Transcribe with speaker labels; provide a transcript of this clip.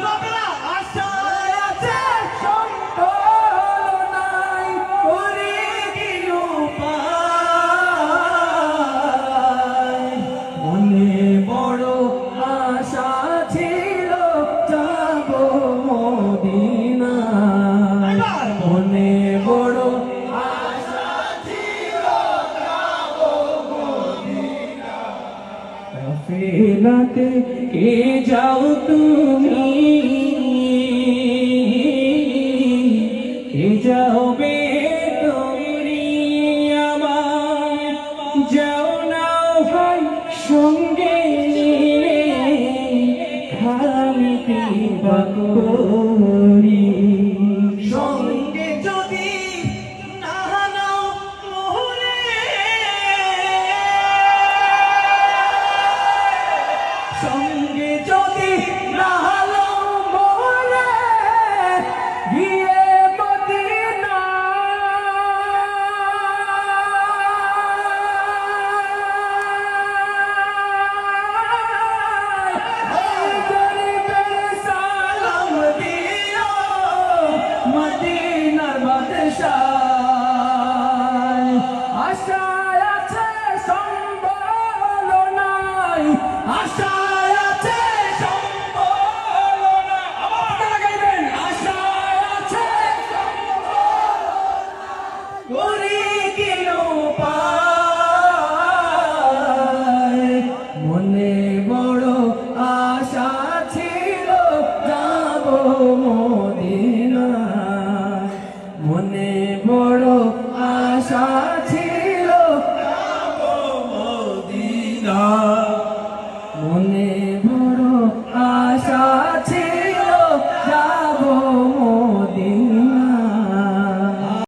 Speaker 1: Love it! বেলাতে কে যাও তুমি? কে যাও বে সঙ্গে
Speaker 2: যদি না নাও মোহরে
Speaker 1: গিয়ে মদিনা। সালাম দিও মদিনার বাদশাহ। যাব মদিনায়। মনে বড় আশা ছিল